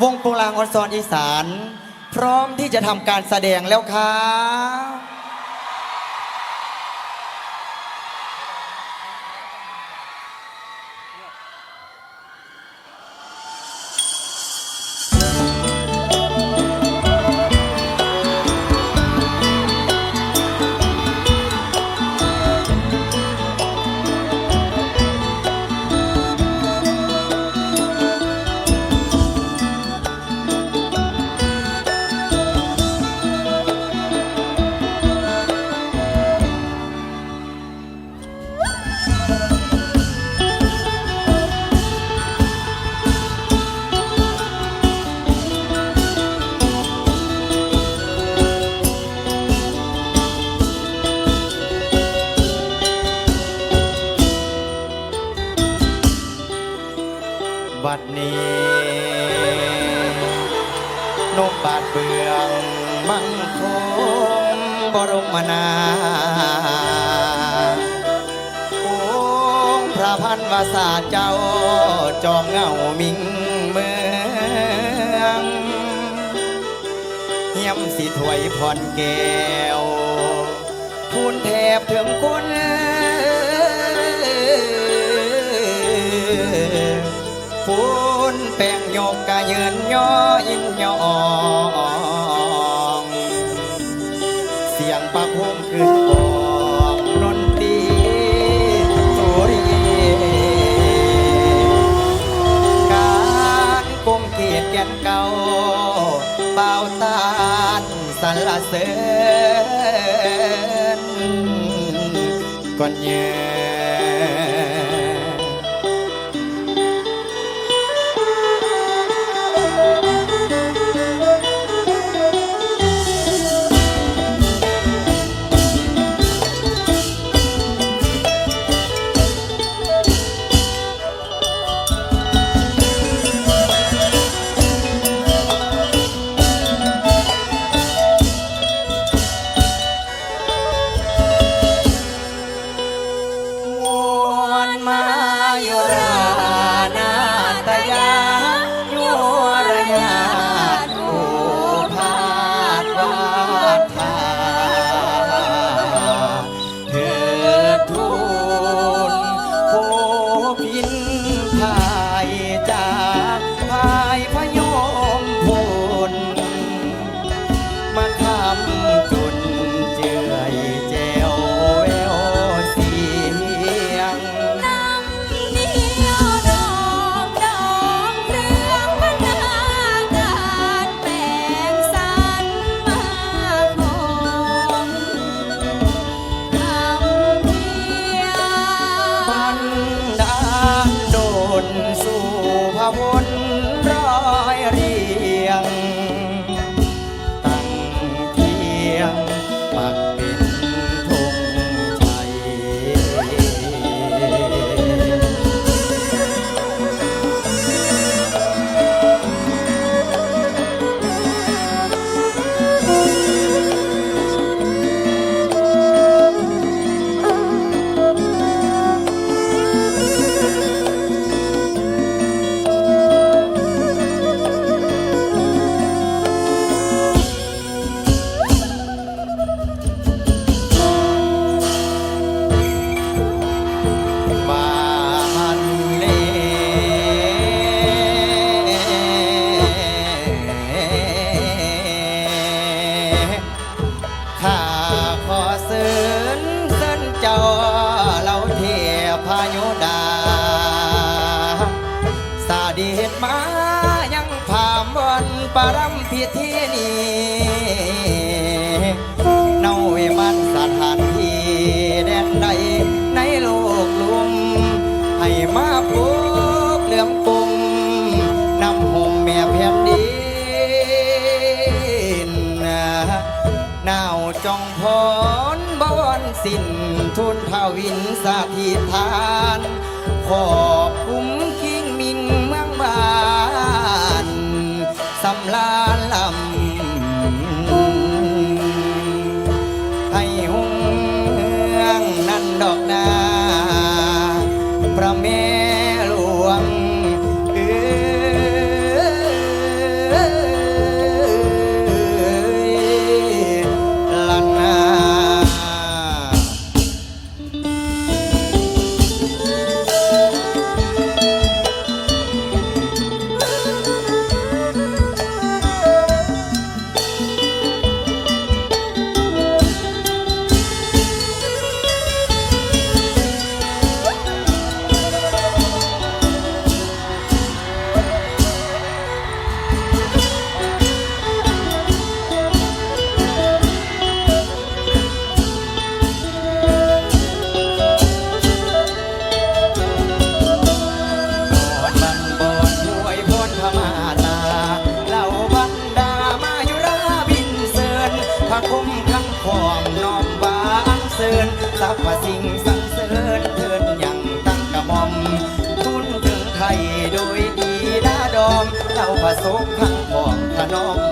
วงโปรงลางออนซอนอีสาน พร้อมที่จะทำการแสดงแล้วครับ บัดนี้นกบาดเบืองมังคงบรมนาองค์พระพันวาสาเจ้าจอมเงามิงเมืองเฮียมสิถวยพรแก้วพูนแทบถึงคน กกะยืนย่ออินยองเสียงประพุ่งขึ้นกองนนตีสุรีการก้มเกียรติแก่นเก่าเป่าตานสรรเสริญก่อนเยืน นี้เนาเวมันสถานที่แดนใดในโลกลุม ให้มาพบเหลื่อมกลมนำห่มแม่แผ่นดินหนาวจองพรบอนสิ้นทุนทวินสาธิทานขอบคุ้มคิงมิงเมืองบานสำลา สมพันของขนม